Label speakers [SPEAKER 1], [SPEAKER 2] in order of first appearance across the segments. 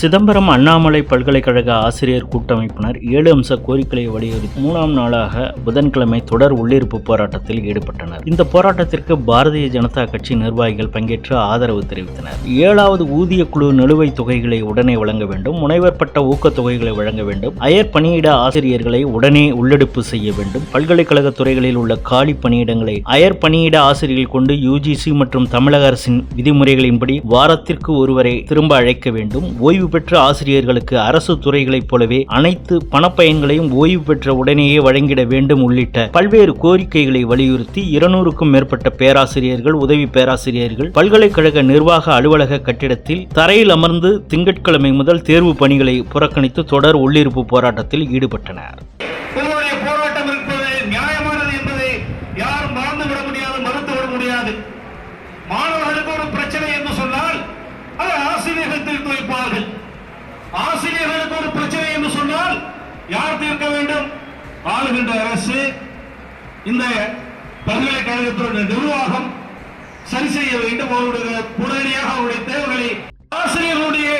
[SPEAKER 1] சிதம்பரம் அண்ணாமலை பல்கலைக்கழக ஆசிரியர் கூட்டமைப்பினர் ஏழு அம்ச கோரிக்கைகளை வலியுறுத்தி மூணாம் நாளாக புதன்கிழமை தொடர் உள்ளிருப்பு போராட்டத்தில் ஈடுபட்டனர். இந்த போராட்டத்திற்கு பாரதிய ஜனதா கட்சி நிர்வாகிகள் பங்கேற்று ஆதரவு தெரிவித்தனர். ஏழாவது ஊதிய குழு நிலுவைத் தொகைகளை உடனே வழங்க வேண்டும். முனைவர் பட்ட ஊக்கத்தொகைகளை வழங்க வேண்டும். அயர் பணியிட ஆசிரியர்களை உடனே உள்ளெடுப்பு செய்ய வேண்டும். பல்கலைக்கழக துறைகளில் உள்ள காலி பணியிடங்களை அயர் பணியிட ஆசிரியர்கள் கொண்டு யுஜிசி மற்றும் தமிழக அரசின் விதிமுறைகளின்படி வாரத்திற்கு ஒருவரை திரும்ப அழைக்க வேண்டும். ஓய்வு பெற்ற ஆசிரியர்களுக்கு அரசு துறைகளைப் போலவே அனைத்து பணப்பயன்களையும் ஓய்வு பெற்ற உடனேயே வழங்கிட வேண்டும் உள்ளிட்ட பல்வேறு கோரிக்கைகளை வலியுறுத்தி இருநூறுக்கும் மேற்பட்ட பேராசிரியர்கள் உதவி பேராசிரியர்கள் பல்கலைக்கழக நிர்வாக அலுவலக கட்டிடத்தில் தரையில் அமர்ந்து திங்கட்கிழமை முதல் தேர்வு பணிகளை புறக்கணித்து தொடர் உள்ளிருப்பு போராட்டத்தில் ஈடுபட்டனர்.
[SPEAKER 2] யார் தீர்க்க வேண்டும்? ஆளுகின்ற அரசு இந்த பல்கலைக்கழகத்தினுடைய நிர்வாகம் சரி செய்ய வேண்டும். அவருடைய உடனடியாக அவருடைய தேவைகளை ஆசிரியர்களுடைய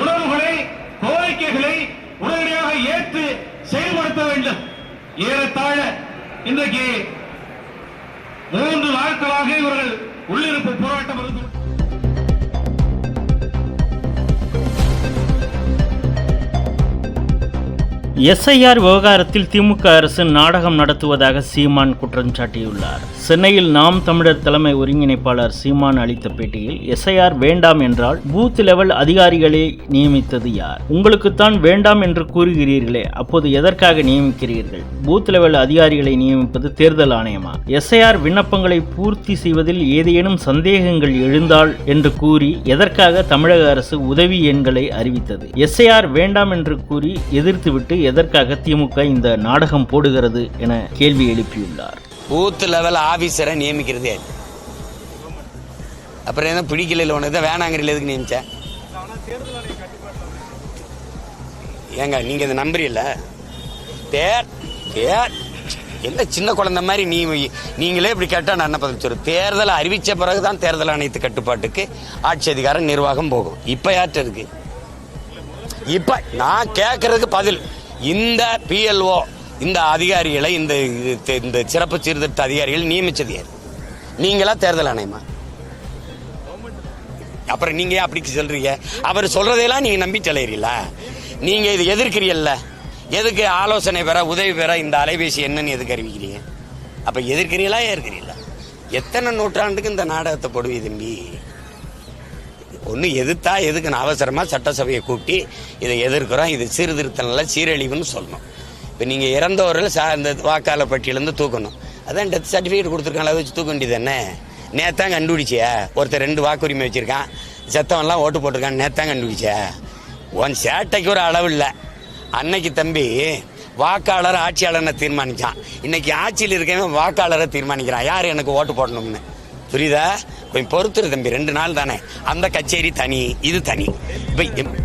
[SPEAKER 2] உணர்வுகளை கோரிக்கைகளை உடனடியாக ஏற்று செயல்படுத்த வேண்டும். ஏறத்தாழ இன்றைக்கு மூன்று நாட்களாக இவர்கள் உள்ளிருப்பு
[SPEAKER 1] எஸ்ஐஆர் விவகாரத்தில் திமுக அரசு நாடகம் நடத்துவதாக சீமான் குற்றம் சாட்டியுள்ளார். சென்னையில் நாம் தமிழர் தலைமை ஒருங்கிணைப்பாளர் சீமான் அளித்த பேட்டியில் எஸ்ஐஆர் வேண்டாம் என்றால் பூத் லெவல் அதிகாரிகளை நியமித்தது யார்? உங்களுக்குத்தான் வேண்டாம் என்று கூறுகிறீர்களே அப்போது எதற்காக நியமிக்கிறீர்கள்? பூத் லெவல் அதிகாரிகளை நியமிப்பது தேர்தல் ஆணையமா? எஸ்ஐஆர் விண்ணப்பங்களை பூர்த்தி செய்வதில் ஏதேனும் சந்தேகங்கள் எழுந்தால் என்று கூறி எதற்காக தமிழக அரசு உதவி எண்களை அறிவித்தது? எஸ்ஐஆர் வேண்டாம் என்று கூறி எதிர்த்துவிட்டு எதற்காக திமுக இந்த நாடகம் போடுகிறது என கேள்வி எழுப்பியுள்ளார்.
[SPEAKER 3] பூத் லெவல் ஆஃபீஸரை நியமிக்கிறதே அப்புறம் என்ன பிடிக்கல உனக்கு? தான் வேணாங்கிறீல எதுக்கு நியமிச்ச? ஏங்க நீங்கள் இதை நம்புறீல்ல? தேர் தேர் என்ன சின்ன குழந்தை மாதிரி நீ நீங்களே இப்படி கேட்டால் நான் என்ன பதில் சொல்றேன் தேர்தலை அறிவித்த பிறகு தான் தேர்தல் ஆணையத்து கட்டுப்பாட்டுக்கு ஆட்சி அதிகாரம் நிர்வாகம் போகும். இப்போ யார்கிட்ட இருக்கு? இப்போ நான் கேட்கறதுக்கு பதில். இந்த பிஎல்ஓ இந்த அதிகாரிகளை இந்த இது- இந்த சிறப்பு சீர்திருத்த அதிகாரிகள் நியமிச்சது யார்? நீங்களா தேர்தல் ஆணையமா? அப்புறம் நீங்க ஏன் அப்படி சொல்றீங்க? அவர் சொல்றதையெல்லாம் நீங்க நம்பி தலையறீங்களா நீங்க இது எதிர்க்கிறீல்ல எதுக்கு ஆலோசனை பெற உதவி பெற இந்த அலைபேசி என்னன்னு எதுக்கு அறிவிக்கிறீங்க? அப்ப எதிர்க்கிறீங்களா ஏற்கிறீங்களா எத்தனை நூற்றாண்டுக்கு இந்த நாடகத்தை போடுவீ தம்பி? ஒன்று எதிர்த்தா எதுக்குன்னு அவசரமாக சட்டசபையை கூட்டி இதை எதிர்க்கிறோம் இது சீர்திருத்தம் சீரழிவுன்னு சொல்லணும். இப்போ நீங்கள் இறந்தவர்கள் சா இந்த வாக்காளர் பட்டியலேருந்து தூக்கணும். அதான் டெத் சர்டிஃபிகேட் கொடுத்துருக்காங்க அதை வச்சு தூக்க வேண்டியது என்ன நேத்தான் கண்டுபிடிச்சியா? ஒருத்தர் ரெண்டு வாக்குரிமை வச்சுருக்கான் செத்தவன்லாம் ஓட்டு போட்டிருக்கான் நேத்தான் கண்டுபிடிச்சியா உன் சேட்டைக்கு ஒரு அளவு இல்லை. அன்னைக்கு தம்பி வாக்காளர் ஆட்சியாளனை தீர்மானிச்சான். இன்னைக்கு ஆட்சியில் இருக்கவன் வாக்காளரை தீர்மானிக்கிறான். யார் எனக்கு ஓட்டு போடணும்னு? புரியுதா? கொஞ்சம் பொறுத்துரு தம்பி ரெண்டு நாள் தானே. அந்த கச்சேரி தனி இது தனி. இப்போ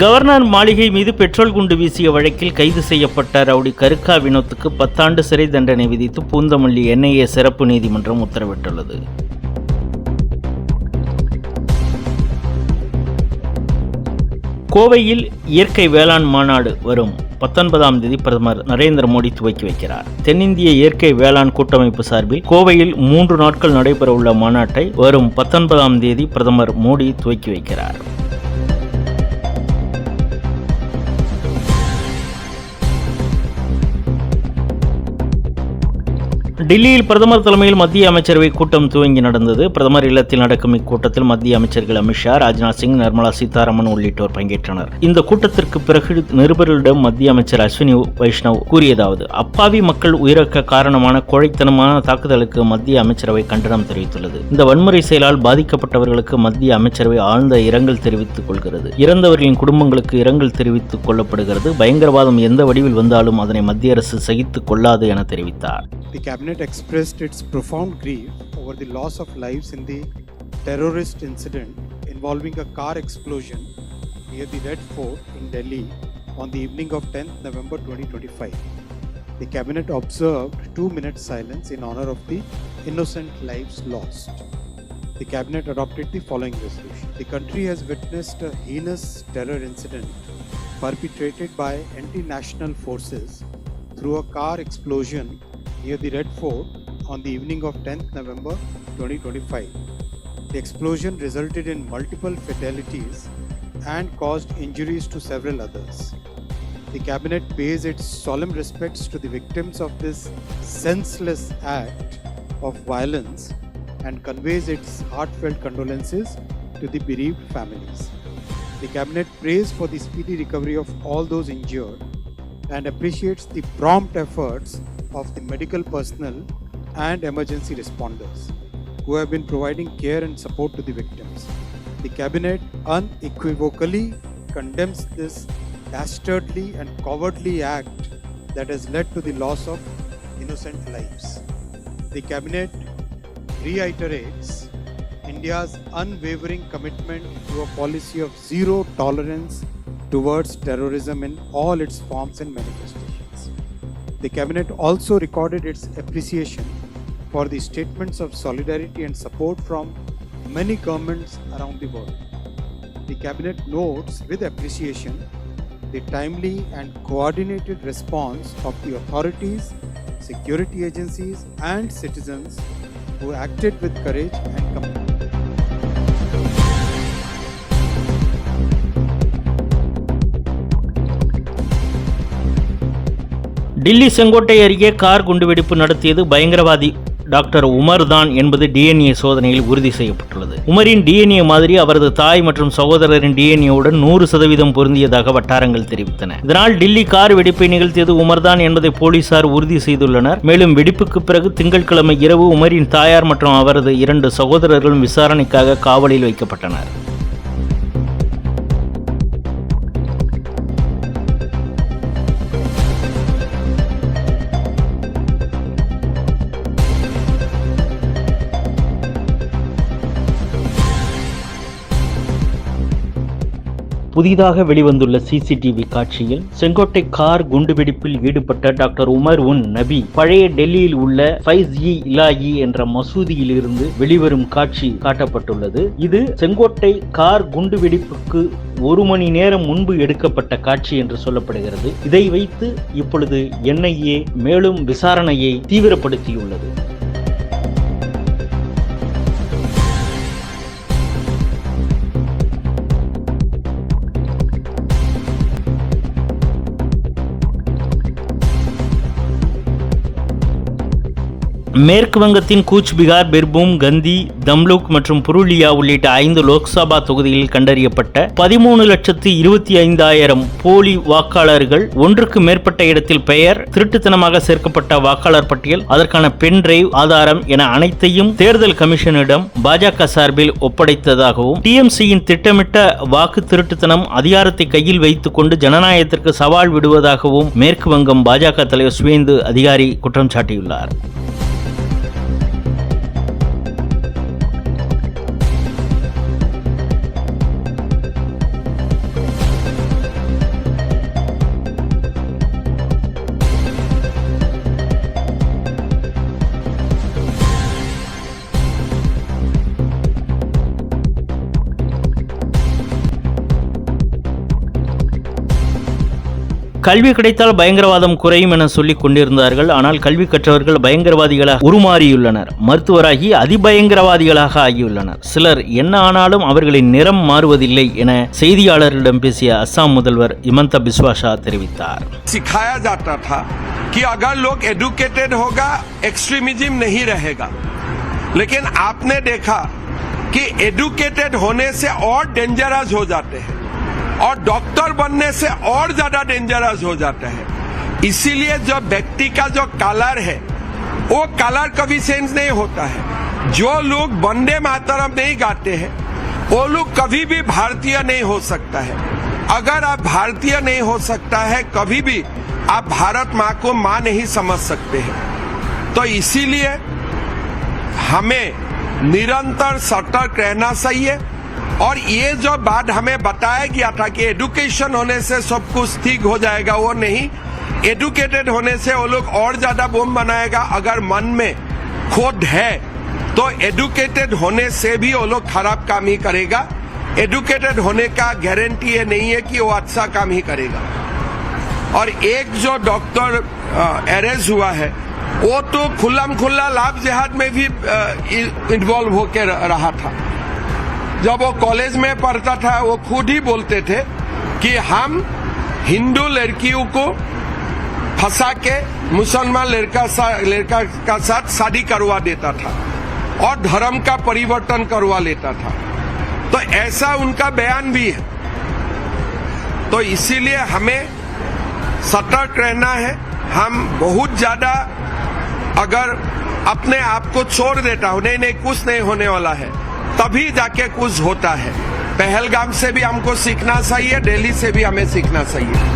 [SPEAKER 1] கவர்னர் மாளிகை மீது பெட்ரோல் குண்டு வீசிய வழக்கில் கைது செய்யப்பட்ட ரவுடி கருக்கா வினோத்துக்கு பத்தாண்டு சிறை தண்டனை விதித்து பூந்தமல்லி என்ஐஏ சிறப்பு நீதிமன்றம் உத்தரவிட்டுள்ளது. கோவையில் இயற்கை வேளாண் மாநாடு வரும். பத்தொன்பதாம் தேதி பிரதமர் நரேந்திர மோடி துவக்கி வைக்கிறார். தென்னிந்திய இயற்கை வேளாண் கூட்டமைப்பு சார்பில் கோவையில் மூன்று நாட்கள் நடைபெறவுள்ள மாநாட்டை வரும் பத்தொன்பதாம் தேதி பிரதமர் மோடி துவக்கி வைக்கிறார். டெல்லியில் பிரதமர் தலைமையில் மத்திய அமைச்சரவை கூட்டம் துவங்கி நடந்தது. பிரதமர் இல்லத்தில் நடக்கும் இக்கூட்டத்தில் மத்திய அமைச்சர்கள் அமித்ஷா ராஜ்நாத் சிங் நிர்மலா சீதாராமன் உள்ளிட்டோர் பங்கேற்றனர். இந்த கூட்டத்திற்கு பிறகு நிருபர்களிடம் மத்திய அமைச்சர் அஸ்வினி வைஷ்ணவ் கூறியதாவது அப்பாவி மக்கள் உயிரிழக்க காரணமான கோழைத்தனமான தாக்குதலுக்கு மத்திய அமைச்சரவை கண்டனம் தெரிவித்துள்ளது. இந்த வன்முறை செயலால் பாதிக்கப்பட்டவர்களுக்கு மத்திய அமைச்சரவை ஆழ்ந்த இரங்கல் தெரிவித்துக் கொள்கிறது. இறந்தவர்களின் குடும்பங்களுக்கு இரங்கல் தெரிவித்துக் கொள்ளப்படுகிறது. பயங்கரவாதம் எந்த வடிவில் வந்தாலும் அதனை மத்திய அரசு சகித்துக் கொள்ளாது என தெரிவித்தார்.
[SPEAKER 4] Expressed its profound grief over the loss of lives in the terrorist incident involving a car explosion near the Red Fort in Delhi on the evening of 10th November 2025. The cabinet observed two minutes silence in honor of the innocent lives lost. The cabinet adopted the following resolution. The country has witnessed a heinous terror incident perpetrated by anti-national forces through a car explosion near the Red Fort on the evening of 10th November 2025. The explosion resulted in multiple fatalities and caused injuries to several others. The cabinet pays its solemn respects to the victims of this senseless act of violence and conveys its heartfelt condolences to the bereaved families. The cabinet prays for the speedy recovery of all those injured and appreciates the prompt efforts of the medical personnel and emergency responders who have been providing care and support to the victims. The cabinet unequivocally condemns this dastardly and cowardly act that has led to the loss of innocent lives. The cabinet reiterates India's unwavering commitment to a policy of zero tolerance towards terrorism in all its forms and manifestations. The cabinet also recorded its appreciation for the statements of solidarity and support from many governments around the world. The cabinet notes with appreciation the timely and coordinated response of the authorities, security agencies, and citizens who acted with courage and compassion.
[SPEAKER 1] Delhi Sengottai அருகே car குண்டுவெடிப்பு நடத்தியது பயங்கரவாதி doctor Umar தான் என்பது DNA சோதனையில் உறுதி செய்யப்பட்டுள்ளது. உமரின் DNA மாதிரி அவரது தாய் மற்றும் சகோதரரின் டிஎன்ஏவுடன் நூறு சதவீதம் பொருந்தியதாக வட்டாரங்கள் தெரிவித்தன. இதனால் டில்லி கார் வெடிப்பை நிகழ்த்தியது உமர்தான் என்பதை போலீசார் உறுதி செய்துள்ளனர். மேலும் வெடிப்புக்கு பிறகு திங்கட்கிழமை இரவு உமரின் தாயார் மற்றும் அவரது இரண்டு சகோதரர்களும் விசாரணைக்காக காவலில் வைக்கப்பட்டனர். புதிதாக வெளிவந்துள்ள சிசிடிவி காட்சியில் செங்கோட்டை கார் குண்டுவெடிப்பில் ஈடுபட்ட டாக்டர் உமர் உன் நபி பழைய டெல்லியில் உள்ள ஃபைஸ் இ இலாயி என்ற மசூதியில் இருந்து வெளிவரும் காட்சி காட்டப்பட்டுள்ளது. இது செங்கோட்டை கார் குண்டுவெடிப்புக்கு ஒரு மணி நேரம் முன்பு எடுக்கப்பட்ட காட்சி என்று சொல்லப்படுகிறது. இதை வைத்து இப்பொழுது என்ஐஏ மேலும் விசாரணையை தீவிரப்படுத்தியுள்ளது. மேற்கு வங்கத்தின் கூச் பிகார் பிர்பூம் கந்தி தம்லுக் மற்றும் புருலியா உள்ளிட்ட ஐந்து லோக்சபா தொகுதியில் கண்டறியப்பட்ட பதிமூணு லட்சத்து இருபத்தி ஐந்தாயிரம் போலி வாக்காளர்கள் ஒன்றுக்கு மேற்பட்ட இடத்தில் பெயர் திருட்டுத்தனமாக சேர்க்கப்பட்ட வாக்காளர் பட்டியல் அதற்கான பென் டிரைவ் ஆதாரம் என அனைத்தையும் தேர்தல் கமிஷனிடம் பாஜக சார்பில் ஒப்படைத்ததாகவும் டிஎம்சியின் திட்டமிட்ட வாக்கு திருட்டுத்தனம் அதிகாரத்தை கையில் வைத்துக் கொண்டு ஜனநாயகத்திற்கு சவால் விடுவதாகவும் மேற்கு வங்கம் பாஜக தலைவர் சுவேந்து அதிகாரி குற்றம் சாட்டியுள்ளார். கல்வி கிடைத்தால் பயங்கரவாதம் குறையும் என சொல்லிக் கொண்டிருந்தார்கள் ஆனால் கல்வி கற்றவர்கள் பயங்கரவாதிகளாக உருமாறியுள்ளனர் மருத்துவராகி அதிபயங்கரவாதிகளாக ஆகியுள்ளனர் சிலர் என்ன ஆனாலும் அவர்களின் நிறம் மாறுவதில்லை என செய்தியாளர்களிடம் பேசிய அஸ்ஸாம் முதல்வர் இமந்த பிஸ்வாஷா தெரிவித்தார்
[SPEAKER 5] सिखाया जाता था कि अगर लोग एडुकेटेड होगा एक्सट्रीमिज्म नहीं रहेगा लेकिन आपने देखा कि एडुकेटेड होने से और डेंजरस हो जाते हैं और डॉक्टर बनने से और ज़्यादा डेंजरस हो जाता है। इसीलिए जो व्यक्ति का जो कलर है, वो कलर कभी सेंस नहीं होता है। जो लोग वंदे मातरम नहीं गाते हैं, वो लोग कभी भी भारतीय नहीं हो सकता है। अगर आप भारतीय नहीं हो सकता है, कभी भी आप भारत माँ को माँ नहीं समझ सकते हैं। तो इसीलिए हमें निरंतर सतर्क रहना चाहिए। और ये जो बात हमें बताया गया था कि एडुकेशन होने से सब कुछ ठीक हो जाएगा, वो नहीं। एडुकेटेड होने से वो लोग और ज़्यादा बोम बनाएगा। अगर मन में खोद है तो एडुकेटेड होने से भी वो लोग खराब काम ही करेगा। एडुकेटेड होने का गारंटी ये नहीं है कि वो अच्छा काम ही करेगा। और एक जो डॉक्टर अरेस्ट हुआ है, वो तो खुल्लम खुल्ला लाभ जिहाद में भी इन्वॉल्व होकर रहा था। जब वो कॉलेज में पढ़ता था वो खुद ही बोलते थे कि हम हिंदू लड़कियों को फंसा के मुसलमान लड़का सा, लड़का का साथ शादी करवा देता था और धर्म का परिवर्तन करवा लेता था। तो ऐसा उनका बयान भी है। तो इसीलिए हमें सतर्क रहना है। हम बहुत ज़्यादा अगर अपने आप को छोड़ देता हूँ नहीं नहीं कुछ नहीं होने वाला है। तभी जाके कुछ होता है पहलगाम से भी हमको सीखना चाहिए दिल्ली से भी हमें सीखना चाहिए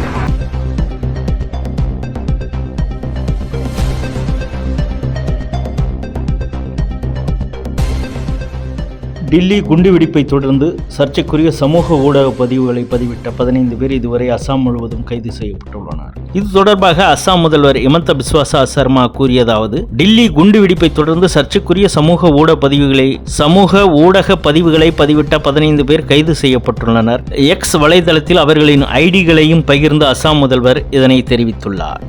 [SPEAKER 1] டில்லி குண்டுவெடிப்பை தொடர்ந்து சர்ச்சைக்குரிய சமூக ஊடக பதிவுகளை பதிவிட்ட பதினைந்து பேர் இதுவரை அசாம் முழுவதும் கைது செய்யப்பட்டுள்ளனர் இது தொடர்பாக அசாம் முதல்வர் இமந்த பிஸ்வாசா சர்மா கூறியதாவது டில்லி குண்டுவெடிப்பை தொடர்ந்து சர்ச்சைக்குரிய சமூக ஊடக பதிவுகளை சமூக ஊடக பதிவுகளை பதிவிட்ட பதினைந்து பேர் கைது செய்யப்பட்டுள்ளனர். எக்ஸ் வலைதளத்தில் அவர்களின் ஐடிகளையும் பகிர்ந்த அசாம் முதல்வர் இதனை தெரிவித்துள்ளார்.